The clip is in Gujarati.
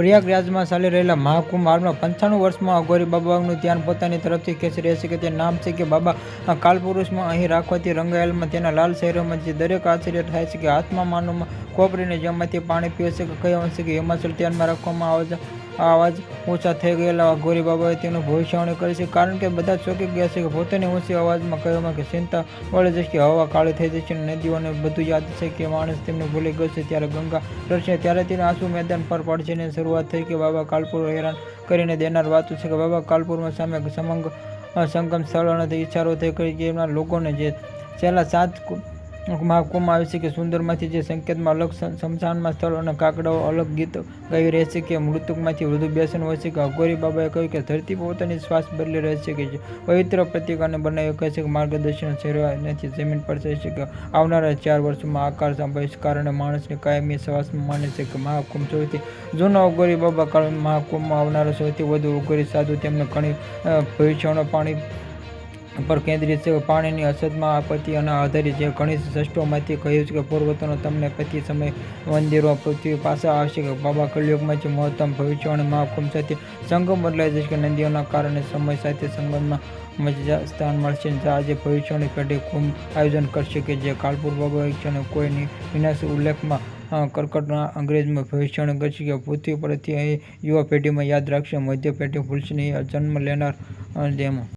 પ્રયાગરાજમાં ચાલી રહેલા મહાકુંભ હાલમાં પંચાણું વર્ષમાં અઘોરી બાબાનું ધ્યાન પોતાની તરફથી ખેંચી રહેશે કે તે નામ છે કે બાબા કાલપુરુષમાં અહીં રાખવાથી રંગાયેલમાં તેના લાલ શહેરોમાં જે દરેક આશ્ચર્ય થાય છે કે હાથમાં માનવમાં કોપરીને જેમાંથી પાણી પીવે છે કે કહેવાય અંશે કે હિમાચલ ધ્યાનમાં રાખવામાં આવે છે? આ અવાજ ઊંચા થઈ ગયેલા. અઘોરી બાબાએ તેનું ભવિષ્યવાણી કરી છે. કારણ કે બધા ચોંકી ગયા છે કે પોતાની ઊંચી અવાજમાં કહેવામાં કે ચિંતા વળે જશે હવા કાળી થઈ જશે અને નદીઓને બધું યાદ છે કે માણસ તેમને ભૂલી ગયો છે ત્યારે ગંગા રડશે ત્યારે તેને આંસુ મેદાન પર પડશે ને શરૂઆત થઈ કે બાબા કાલપુર હેરાન કરીને દેનાર વાતો છે કે બાબા કાલપુરમાં સામે સમંગ સંગમ સ્થળ અને ઈચ્છારો થઈ કરી કે એમના લોકોને જે છેલ્લા સાત મહાકુંભમાં આવે છે કે સુંદરમાંથી જે સંકેતમાં અલગ શમશાનમાં સ્થળ અને કાકડાઓ અલગ ગીત ગાઈ રહે છે કે મૃતકમાંથી વધુ બેસન હોય છે કે અઘોરી બાબાએ કહ્યું કે ધરતી પોતાની શ્વાસ બદલી રહે છે કે પવિત્ર પ્રતિક અને બનાવી કહે છે કે માર્ગદર્શન નથી, જમીન પર છે કે આવનારા ચાર વર્ષોમાં આકાર સંભવિત કારણે માણસને કાયમી શ્વાસમાં માને છે કે મહાકુંભ સૌથી જૂનો અઘોરી બાબા કારણ મહાકુંભમાં આવનારો સૌથી વધુ અઘોરી સાધુ તેમને ઘણી ભવિષ્યનો પાણી પર કેન્દ્રિત છે પાણીની અછતમાં આપત્તિ અને આધારિત જે ઘણી શ્રેષ્ઠોમાંથી કહ્યું છે કે પૂર્વતનો તમને પતિ સમય મંદિરો, પૃથ્વી પાસે આવશે કે બાબા કલયુગમાં જે મહત્તમ ભવિષ્યવાણી મહાકુંભ સાથે સંગમ બદલાઈ જશે કે નદીઓના કારણે સમય સાથે સંગમમાં મજા સ્થાન મળશે આજે ભવિષ્યવાણી પેઢી કુંભ આયોજન કરશે કે જે કાલપુર બાબા અને કોઈની વિનાશ ઉલ્લેખમાં કર્કટના અંગ્રેજમાં ભવિષ્યણ કરશે કે પૃથ્વી પરથી યુવા પેઢીમાં યાદ રાખશે, મધ્ય પેઢી ભૂલશે નહીં જન્મ લેનાર જેમાં